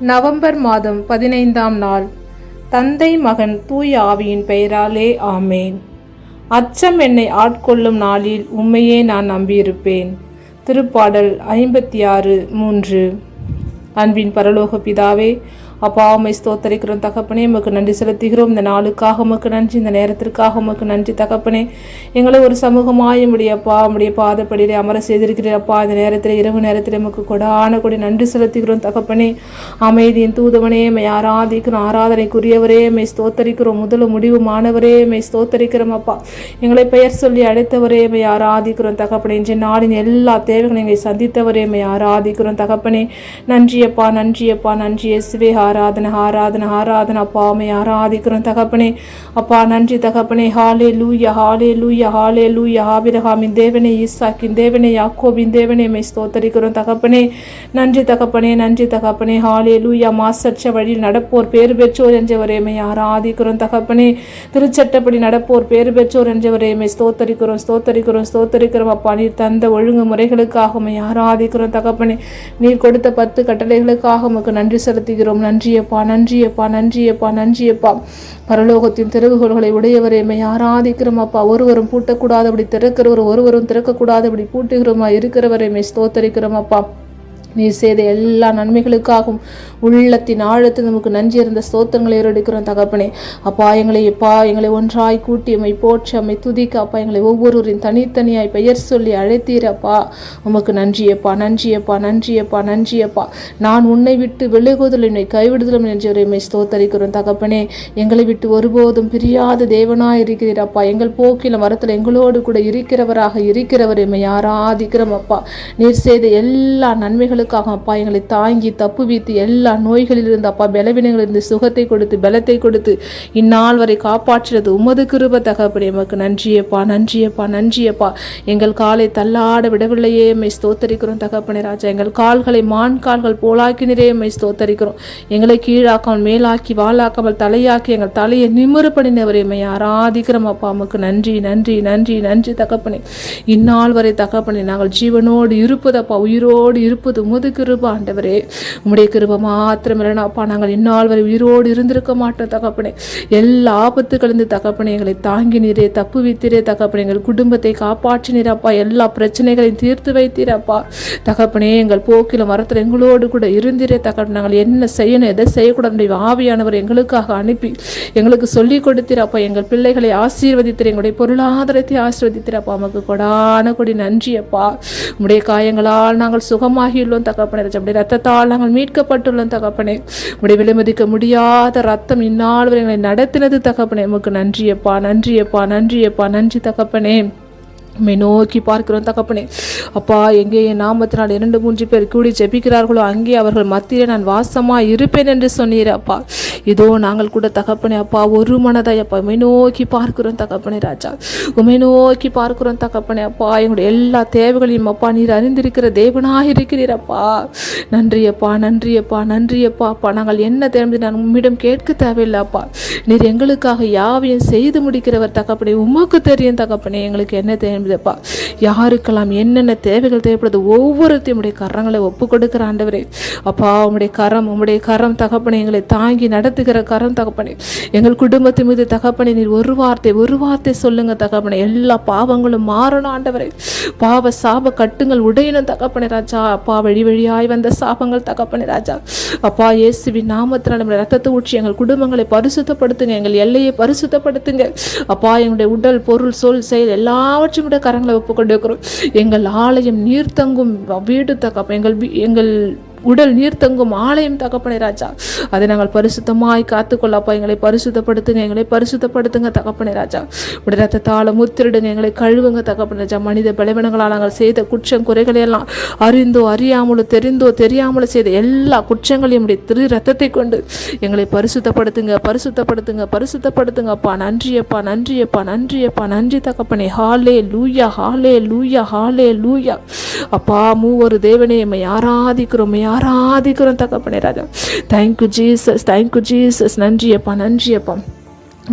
November மாதம் பதினைந்தாம் நாள். தந்தை மகன் தூய ஆவியின் பெயராலே ஆமேன். அச்சம் என்னை ஆட்கொள்ளும் நாளில் உண்மையே நான் நம்பியிருப்பேன். திருப்பாடல் ஐம்பத்தி ஆறு மூன்று. அன்பின் பரலோக பிதாவே அப்பா உம்மை ஸ்தோத்தரிக்கிறோம் தகப்பனே. உமக்கு நன்றி செலுத்துகிறோம். இந்த நாளுக்காக உமக்கு நன்றி இந்த நேரத்திற்காக உமக்கு நன்றி தகப்பனே. எங்களை ஒரு சமூகமாய் உடைய அப்பா உடைய பாதப்படியிலே அமர செய்திருக்கிறீர் அப்பா. இந்த நேரத்தில் இரவு நேரத்தில் உமக்கு கொடான கொடி நன்றி செலுத்துகிறோம் தகப்பனே. அமைதியின் தூதுவனே மை ஆராதிக்கிறோம் ஆராதனைக்குரியவரே மை ஸ்தோத்தரிக்கிறோம். முதலு முடிவு மாணவரே மை ஸ்தோத்தரிக்கிறோம் அப்பா. எங்களை பெயர் சொல்லி அழைத்தவரே மை ஆராதிக்கிறோம் தகப்பனே. இன்றைய நாளின் எல்லா தேவைகளையும் எங்களை சந்தித்தவரே மை ஆராதிக்கிறோம் தகப்பனே. நன்றியப்பா நன்றியப்பா நன்றி எஸ்வேஹா ஆராதனை ஆராதனை ஆராதனை. அப்பா உம்மை ஆராதிக்கிறோம் தகப்பனே. அப்பா நன்றி தகப்பனே. ஹாலே லூயா ஹாலே லூயா ஹாலே லூயா ஆபிரஹாமின் தேவனே ஈசாக்கின் தேவனே யாக்கோபின் தேவனே. மை ஸ்தோத்தரிக்கிறோம் தகப்பனே. நன்றி தகப்பனே நன்றி தகப்பனே. ஹாலே லூயா மாசற்ற வழியில் நடப்போர் பேர் பெற்றோர் என்றவரே. மை ஆராதிக்கிறோம் தகப்பனே. திருச்சட்டப்படி நடப்போர் பேர் பெற்றோர் என்றவரே. மை ஸ்தோத்தரிக்கிறோம் ஸ்தோத்தரிக்கிறோம் ஸ்தோத்தரிக்கிறோம். அப்பா நீர் தந்த ஒழுங்கு முறைகளுக்காக ஆராதிக்கிறோம் தகப்பனே. நீர் கொடுத்த பத்து கட்டளைகளுக்காக உமக்கு நன்றி செலுத்துகிறோம். நன்றியப்பா நன்றியப்பா நன்றியப்பா நன்றியப்பா. பரலோகத்தின் திறவுகோள்களை உடையவரையுமே மை ஆராதிக்கிறோம் அப்பா ஒருவரும் பூட்டக்கூடாதபடி திறக்கிறவர் ஒருவரும் திறக்கக்கூடாதபடி பூட்டுகிறோமா இருக்கிறவரை மை ஸ்தோத்தரிக்கிறோம் அப்பா நீர் செய்த எல்லா நன்மைகளுக்காகவும் உள்ளத்தின் ஆழத்தில் நமக்கு நன்றி இருந்த ஸ்தோத்திரங்களை ஏறெடுக்கிறோம் தகப்பனே. அப்பா எங்களை எப்பா எங்களை ஒன்றாய் கூட்டி அம்மை போற்றி அம்மை துதிக்க அப்பா எங்களை ஒவ்வொருவரின் தனித்தனியாய் பெயர் சொல்லி அழைத்தீரப்பா உமக்கு நன்றியப்பா நன்றியப்பா நன்றியப்பா நன்றியப்பா நான் உன்னை விட்டு விலகுதலும் என்னை கைவிடுதலும் என்று எம்மை ஸ்தோத்தரிக்கிறோம் தகப்பனே. எங்களை விட்டு ஒருபோதும் பிரியாத தேவனாய் இருக்கிறீரப்பா எங்கள் போக்கில மரத்தில் எங்களோடு கூட இருக்கிறவராக இருக்கிறவர் எம்மை ஆராதிக்கிறோம் அப்பா. நீர் செய்த எல்லா நன்மைகளும் பிள்ளைகளுக்காக அப்பா எங்களை தாங்கி தப்பு வீத்து எல்லா நோய்களிலிருந்து அப்பா பலவீனங்களிலிருந்து சுகத்தை கொடுத்து பலத்தை கொடுத்து இந்நாள் வரை காப்பாற்றுறது உமது கிருப தகப்படி எமக்கு நன்றியப்பா நன்றியப்பா நன்றியப்பா எங்கள் காலை தள்ளாட விடவில்லையே. எம்மை ஸ்தோத்தரிக்கிறோம் தகப்பனே ராஜா. எங்கள் கால்களை மான் கால்கள் போலாக்கினரே. எம்மை ஸ்தோத்தரிக்கிறோம். எங்களை கீழாக்காமல் மேலாக்கி வாழாக்காமல் தலையாக்கி எங்கள் தலையை நிமிரப்படினவரை எம்மை ஆராதிக்கிறோம் அப்பா. அம்முக்கு நன்றி நன்றி நன்றி நன்றி தகப்பனே. இந்நாள் வரை தகப்பனே நாங்கள் ஜீவனோடு இருப்பதப்பா உயிரோடு இருப்பது உமது கிருப ஆண்டவரே. உம்முடைய கிருப மாத்திரம் இல்லைனாப்பா நாங்கள் இந்நாள் வரை உயிரோடு இருந்திருக்க மாட்டோம் தகப்பனே. எல்லா ஆபத்துகளிருந்து தகப்பனே எங்களை தாங்கி நீரே தப்பு வைத்தீரே தகப்பனே. எங்கள் குடும்பத்தை காப்பாற்றினீரப்பா எல்லா பிரச்சனைகளையும் தீர்த்து வைத்தீரப்பா தகப்பனே எங்கள் போக்கில மரத்தில் எங்களோடு கூட இருந்திரே தகப்பனே. நாங்கள் என்ன செய்யணும் எதை செய்யக்கூடாது ஆவியானவர் எங்களுக்காக அனுப்பி எங்களுக்கு சொல்லி கொடுத்தீரப்பா எங்கள் பிள்ளைகளை ஆசீர்வதித்தீர் எங்களுடைய பொருளாதாரத்தை ஆசீர்வதித்திரப்பா நமக்கு கொடான கொடி நன்றியப்பா உடைய காயங்களால் நாங்கள் சுகமாகியுள்ளோம் தகப்பனே. நம்முடைய ரத்தத்தால் நாங்கள் மீட்கப்பட்டுள்ளோம் தகப்பனே. உடைய விலைமதிக்க முடியாத ரத்தம் இந்நாள் வரை எங்களை நடத்தினது தகப்பனே. உமக்கு நன்றியப்பா நன்றியப்பா நன்றியப்பா நன்றி தகப்பனே. உம்மை நோக்கி பார்க்கிறோம் தகப்பனே. அப்பா எங்கே என் நாமத்தினால் இரண்டு மூன்று பேர் கூடி ஜெபிக்கிறார்களோ அங்கே அவர்கள் மத்தியிலே நான் வாசமாக இருப்பேன் என்று சொன்னீர் அப்பா. இதோ நாங்கள் கூட தகப்பனே அப்பா ஒரு மனதாய் அப்பா உம்மை நோக்கி பார்க்கிறோம் தகப்பனே ராஜா. உமை நோக்கி பார்க்கிறோம் தகப்பனே அப்பா. எங்களுடைய எல்லா தேவைகளையும் அப்பா நீர் அறிந்திருக்கிற தேவனாக இருக்கிறீர் அப்பா. நன்றி அப்பா நன்றி அப்பா நன்றி அப்பா. அப்பா நாங்கள் என்ன தேவை நான் உம்மிடம் கேட்க தேவையில்லை அப்பா. நீர் எங்களுக்காக யாவையும் செய்து முடிக்கிறவர் தகப்பனே உமக்கு தெரியும் தகப்பனே எங்களுக்கு என்ன தேவை தேவைப்பா யாருக்கெல்லாம் என்னென்ன தேவைகள் தேவைப்படுது ஒவ்வொருத்தையும் உடைய கரங்களை ஒப்பு கொடுக்கிற ஆண்டவரே. அப்பா உங்களுடைய கரம் உங்களுடைய கரம் தகப்பனை எங்களை தாங்கி நடத்துகிற கரம் தகப்பனை. எங்கள் குடும்பத்து மீது தகப்பனை நீர் ஒரு வார்த்தை ஒரு வார்த்தை சொல்லுங்க தகப்பனை. எல்லா பாவங்களும் மாறணும் ஆண்டவரே. பாவ சாப கட்டுங்கள் உடையணும் தகப்பனை ராஜா. அப்பா வழி வழியாய் வந்த சாபங்கள் தகப்பனை ராஜா. அப்பா இயேசுவின் நாமத்தினால் நம்முடைய ரத்தத்தை ஊற்றி எங்கள் குடும்பங்களை பரிசுத்தப்படுத்துங்க. எங்கள் எல்லையை பரிசுத்தப்படுத்துங்க. அப்பா எங்களுடைய உடல் பொருள் சொல் செயல் எல்லாவற்றையும் கரங்களை ஒப்பு எங்கள் ஆலயம் நீர் தங்கும் வீடு தகப்ப எங்கள் எங்கள் உடல் நீர் தங்கும் ஆலயம் தகப்பனே ராஜா. அதை நாங்கள் பரிசுத்தமாய் காத்துக்கொள்ளப்பா. எங்களை பரிசுத்தப்படுத்துங்க. எங்களை பரிசுத்தப்படுத்துங்க தகப்பனே ராஜா. உடைய ரத்தத்தால் முத்திரிடுங்க. எங்களை கழுவுங்க தகப்பனே ராஜா. மனித பலவீனங்களால் நாங்கள் செய்த குற்றம் குறைகளை எல்லாம் அறிந்தோ அறியாமலோ தெரிந்தோ தெரியாமலோ செய்த எல்லா குற்றங்களையும் உடைய திரு ரத்தத்தை கொண்டு எங்களை பரிசுத்தப்படுத்துங்க. பரிசுத்தப்படுத்துங்க. பரிசுத்தப்படுத்துங்கப்பா நன்றியப்பா நன்றியப்பா நன்றியப்பா நன்றி தகப்பனே ஹாலே லூயா ஹாலே லூயா ஹாலே லூயா அப்பா மூவொரு தேவனே எம்மை ஆராதிக்கிறோம். ஆராதிக்கிறோம் தகப்பனே ராஜா. Thank you Jesus thank you Jesus நன்றியப்பா நன்றியப்பா.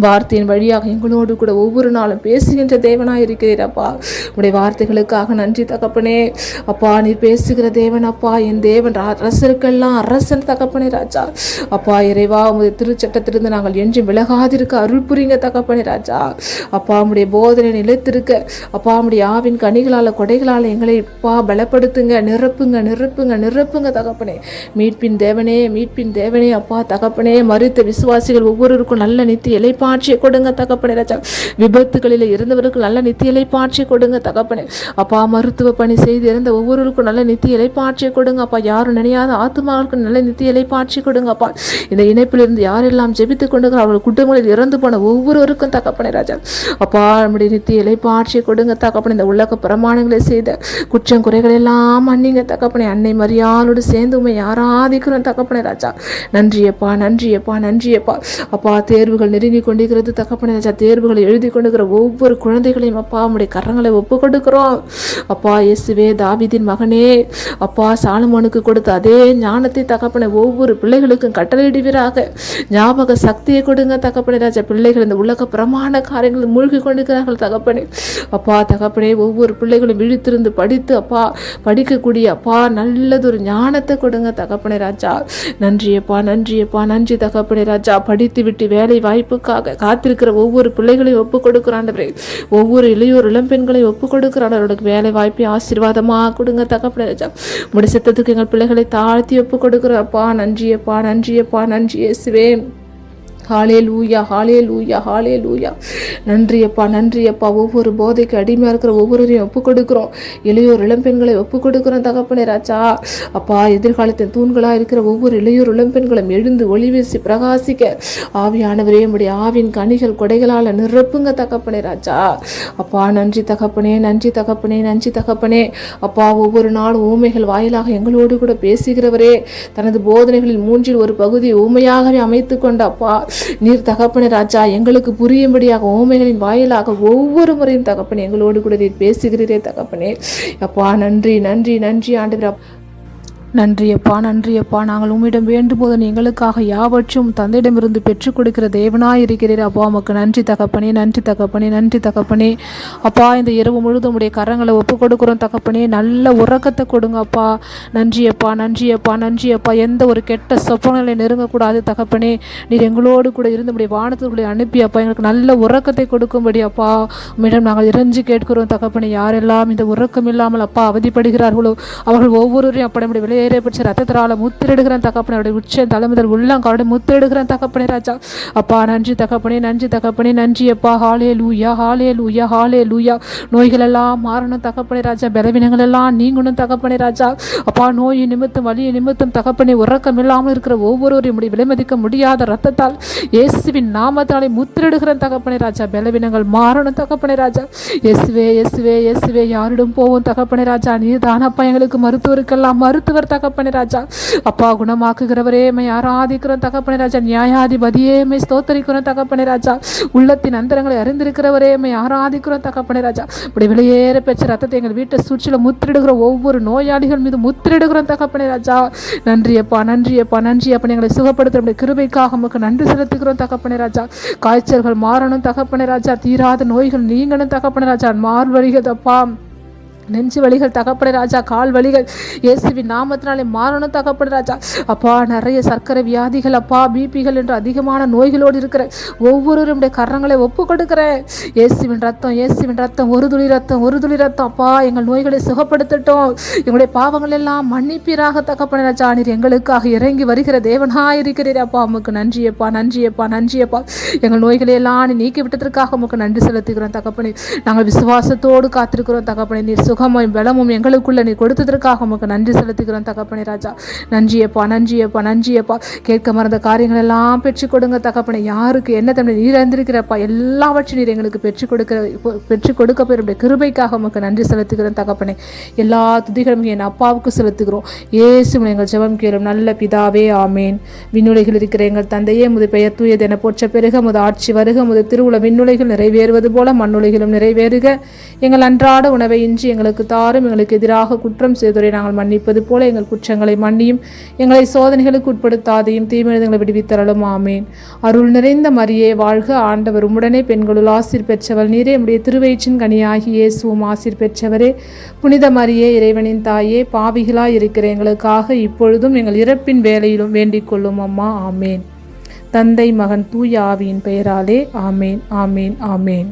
வார்த்தையின் வழியாக எங்களோடு கூட ஒவ்வொரு நாளும் பேசுகின்ற தேவனாக இருக்கிறீர் அப்பா. உடைய வார்த்தைகளுக்காக நன்றி தகப்பனே. அப்பா நீர் பேசுகிற தேவன் அப்பா. என் தேவன் ரா- அரசருக்கெல்லாம் அரசன் தகப்பனே ராஜா. அப்பா இறைவா உங்களுடைய திருச்சட்டத்திலிருந்து நாங்கள் என்றும் விலகாதிருக்க அருள் புரிங்க தகப்பனே ராஜா. அப்பா உடைய போதனை நிலைத்திருக்க அப்பா உடைய ஆவின் கனிகளால் கொடைகளால் எங்களை அப்பா பலப்படுத்துங்க நிரப்புங்க நிரப்புங்க நிரப்புங்க தகப்பனே. மீட்பின் தேவனே மீட்பின் தேவனே அப்பா தகப்பனே. மறுத்த விசுவாசிகள் ஒவ்வொருவருக்கும் நல்ல நித்திய பாட்சியை கொடுங்க தகப்பனே ராஜா. விபத்துகளில் இருந்தவருக்கு நல்ல நித்தியலை பாட்சியை கொடுங்க தகப்பனே. அப்பா மருத்துவ பணி செய்து இருந்த ஒவ்வொருவருக்கும் நல்ல நித்தியலை பாட்சியை கொடுங்க அப்பா. யாரும் நினையாத ஆத்மாவுக்கு நல்ல நித்தியலை பாட்சி கொடுங்க அப்பா. இந்த இணைப்பிலிருந்து யாரெல்லாம் ஜெபித்து கொண்டு அவர்கள் குடும்பங்களில் இறந்து போன ஒவ்வொருவருக்கும் தகப்பனே ராஜா. அப்பா நம்முடைய நித்திய பாட்சி கொடுங்க தகப்பனே. இந்த உலக பிரமாணங்களை செய்த குற்றம் குறைகள் எல்லாம் மன்னிங்க தகப்பனே. அன்னை மரியாளோடு சேர்ந்து உண்மை யாராதிக்கிறோம் தகப்பனே ராஜா. நன்றியப்பா நன்றியப்பா நன்றியப்பா. அப்பா தேர்வுகள் நெருங்கி கொண்டிருக்கிறது. தகப்பனை ராஜா தேர்வுகளை எழுதி கொண்டிருக்கிற ஒவ்வொரு குழந்தைகளையும் அப்பா உம்முடைய கரங்களை ஒப்பு கொடுக்கிறோம் அப்பா இயேசுவே தாவிதின் மகனே அப்பா சாலமோனுக்கு கொடுத்த அதே ஞானத்தை தகப்பனை ஒவ்வொரு பிள்ளைகளுக்கும் கட்டளையிடுவீராக. ஞாபக சக்தியை கொடுங்க தகப்பனை. ராஜா பிள்ளைகள் இந்த உலக பிரமாண காரியங்களில் மூழ்கி கொண்டிருக்கிறார்கள் தகப்பனே. அப்பா தகப்பனே ஒவ்வொரு பிள்ளைகளும் விழித்திருந்து படித்து அப்பா படிக்கக்கூடிய அப்பா நல்லதொரு ஞானத்தை கொடுங்க தகப்பனே ராஜா. நன்றியப்பா நன்றியப்பா நன்றி தகப்பனே ராஜா. படித்து விட்டு வேலை வாய்ப்புக்காக காத்திருக்கிற ஒவ்வொரு பிள்ளைகளையும் ஒப்பு கொடுக்குறாண்டவரே ஒவ்வொரு இளையோர் இளம்பெண்களையும் ஒப்பு கொடுக்குறான் அவர்களுக்கு வேலை வாய்ப்பை ஆசீர்வாதமாக கொடுங்க தகப்பனே ராஜா. முடி எங்கள் பிள்ளைகளை தாழ்த்தி ஒப்பு கொடுக்குறப்பா நன்றியப்பா நன்றியப்பா நன்றி இயேசுவே. ஹாலே லூயா ஹாலே லூயா ஹாலே லூயா நன்றியப்பா நன்றியப்பா. ஒவ்வொரு போதைக்கு அடிமையாக இருக்கிற ஒவ்வொருவரையும் ஒப்புக் கொடுக்குறோம் இளையோர் இளம்பெண்களை ஒப்புக் கொடுக்குறோம் தகப்பனே ராஜா. அப்பா எதிர்காலத்தின் தூண்களாக இருக்கிற ஒவ்வொரு இளையோர் இளம்பெண்களும் எழுந்து ஒளி வீசி பிரகாசிக்க. ஆவியானவரே உடைய ஆவின் கனிகள் கொடைகளால் நிரப்புங்க தகப்பனே ராஜா. அப்பா நன்றி தகப்பனே நன்றி தகப்பனே நன்றி தகப்பனே. அப்பா ஒவ்வொரு நாளும் ஊமைகள் வாயிலாக எங்களோடு கூட பேசுகிறவரே. தனது போதனைகளில் மூன்றில் ஒரு பகுதியை ஊமையாகவே அமைத்து கொண்ட அப்பா. நீர் தகப்பனே ராஜா எங்களுக்கு புரியும்படியாக ஓமைகளின் வாயிலாக ஒவ்வொரு முறையும் தகப்பனே எங்களோடு கூட நீர் பேசுகிறீரே தகப்பனே. அப்பா நன்றி நன்றி நன்றி ஆண்டு நன்றியப்பா நன்றியப்பா. நாங்கள் உம்மிடம் வேண்டும்போது நீ எங்களுக்காக யாவற்றும் தந்தையிடமிருந்து பெற்றுக் கொடுக்கிற தேவனாய் இருக்கிறீர். அப்பா உமக்கு நன்றி தகப்பனே நன்றி தகப்பனே நன்றி தகப்பனே. அப்பா இந்த இரவு முழுதும் உடைய கரங்களை ஒப்பு கொடுக்குறோம் தகப்பனே. நல்ல உறக்கத்தை கொடுங்க அப்பா. நன்றியப்பா நன்றியப்பா நன்றி அப்பா எந்த ஒரு கெட்ட சொப்பநிலை நெருங்கக்கூடாது தகப்பனே. நீர் எங்களோடு கூட இருந்து உடைய வானத்துக்குள்ளே அனுப்பி அப்பா. எங்களுக்கு நல்ல உறக்கத்தை கொடுக்கும்படி அப்பா. உம்மிடம் நாங்கள் இறைஞ்சி கேட்கிறோம் தகப்பனே. யாரெல்லாம் இந்த உறக்கம் இல்லாமல் அப்பா அவதிப்படுகிறார்களோ அவர்கள் ஒவ்வொருவரையும் அப்படமுடைய விளைய விலையேற பிடிச்ச ரத்தத்தினால முத்திரிடுகிறேன் தகப்பனே. அவருடைய உச்ச தலைமுதல் உள்ளங்காரோட முத்திரிடுகிறேன் தகப்பனே ராஜா. அப்பா நன்றி தகப்பனே நன்றி தகப்பனே நன்றி அப்பா. ஹாலே லூயா ஹாலே லூயா ஹாலே லூயா நோய்கள் எல்லாம் மாறணும் தகப்பனே ராஜா. பலவீனங்கள் எல்லாம் நீங்கணும் தகப்பனே ராஜா. அப்பா நோய் நிமித்தம் வலி நிமித்தம் தகப்பனே உறக்கம் இல்லாமல் இருக்கிற ஒவ்வொருவரையும் முடி விலைமதிக்க முடியாத ரத்தத்தால் இயேசுவின் நாமத்தாலே முத்திரிடுகிறேன் தகப்பனே ராஜா. பலவீனங்கள் மாறணும் தகப்பனே ராஜா. எஸ்வே எஸ்வே எஸ்வே யாரிடம் போவோம் தகப்பனே ராஜா? நீ தானப்பா எங்களுக்கு மருத்துவருக்கெல்லாம் மருத்துவர் தகப்பனே ராஜா. அப்பா குணமாக்குகிறவரே மை ஆராதிக்கிறோம் தகப்பனே ராஜா. நியாயாதிபதியே மை ஸ்தோத்தரிக்கிறோம் தகப்பனே ராஜா. உள்ளத்தின் அந்தரங்களை அறிந்திருக்கிறவரே மை ஆராதிக்கிறோம் தகப்பனே ராஜா. இப்படி வெளியேற பெற்ற ரத்தத்தை எங்கள் வீட்டை சுற்றில முத்திரிடுகிற ஒவ்வொரு நோயாளிகள் மீது முத்திரிடுகிறோம் தகப்பனே ராஜா. நன்றியப்பா நன்றியப்பா நன்றி அப்ப எங்களை சுகப்படுத்துகிற கிருபைக்காக உமக்கு நன்றி செலுத்துகிறோம் தகப்பனே ராஜா. காய்ச்சல்கள் மாறணும் தகப்பனே ராஜா. தீராத நோய்கள் நீங்களும் தகப்பனே ராஜா. மார்வழிகதப்பா நெஞ்சு வலிகள் தகப்பட ராஜா கால் வலிகள் இயேசுவின் நாமத்தினாலே மாறணும் தகப்பட ராஜா. அப்பா நிறைய சர்க்கரை வியாதிகள் அப்பா பிபிகள் என்று அதிகமான நோய்களோடு இருக்கிற ஒவ்வொருவருடைய கரங்களை ஒப்பு கொடுக்கிறேன். இயேசுவின் ரத்தம் இயேசுவின் ரத்தம் ஒரு துளி ரத்தம் ஒரு துளி ரத்தம். அப்பா எங்கள் நோய்களை சுகப்படுத்தட்டும். எங்களுடைய பாவங்கள் எல்லாம் மன்னிப்பீராக தகப்பட ராஜா. நீர் எங்களுக்காக இறங்கி வருகிற தேவனா இருக்கிறீர் அப்பா. உமக்கு நன்றியப்பா நன்றியப்பா நன்றியப்பா எங்கள் நோய்களை எல்லாம் நீக்கி விட்டதற்காக உமக்கு நன்றி செலுத்துகிறோம் தகப்பனே. நாங்கள் விசுவாசத்தோடு காத்திருக்கிறோம் தகப்பனே. நீர் சுகமும் பலமும் எங்களுக்குள்ள நீ கொடுத்ததற்காக உமக்கு நன்றி செலுத்துகிறோம் தகப்பனே ராஜா. நன்றியப்பா நன்றியப்பா நன்றியப்பா. கேட்க மறந்த காரியங்கள் எல்லாம் பெற்றுக் கொடுங்க தகப்பனே. யாருக்கு என்ன தன்னை நீர் அறிந்திருக்கிறப்பா எல்லாவற்றையும் நீர் எங்களுக்கு பெற்றுக் கொடுக்கிற பெற்றுக் கொடுக்க பெருடைய கிருபைக்காக உமக்கு நன்றி செலுத்துகிறோம் தகப்பனே. எல்லா துதிகளும் என் அப்பாவுக்கு செலுத்துகிறோம். இயேசு எங்கள் ஜெபம் கேளும் நல்ல பிதாவே ஆமேன். விண்ணுலைகள் இருக்கிற எங்கள் தந்தையே முது பெயர் தூயது என போற்ற பெருக முது ஆட்சி வருக முது திருவுள விண்ணுலைகள் நிறைவேறுவது போல மண்ணுலைகளும் நிறைவேறுக. எங்கள் அன்றாட உணவை இன்றி எங்கள் எங்களுக்கு தாரும் எங்களுக்கு எதிராக குற்றம் செய்தோரை நாங்கள் மன்னிப்பது போல எங்கள் குற்றங்களை மன்னியும். எங்களை சோதனைகளுக்கு உட்படுத்தாதையும் தீமிழந்தங்களை விடுவித்தரலும் ஆமேன். அருள் நிறைந்த மரியே வாழ்க ஆண்டவர். உடனே பெண்களுள் ஆசிர் பெற்றவள். நீரே உடைய திருவயிற்றின் கனியாகி இயேசுவும் ஆசிர் பெற்றவரே. புனித மரியே இறைவனின் தாயே பாவிகளாய் இருக்கிற எங்களுக்காக இப்பொழுதும் எங்கள் இறப்பின் வேலையிலும் வேண்டிக் கொள்ளும் அம்மா. ஆமேன். தந்தை மகன் தூய ஆவியின் பெயராலே. ஆமேன் ஆமேன் ஆமேன்.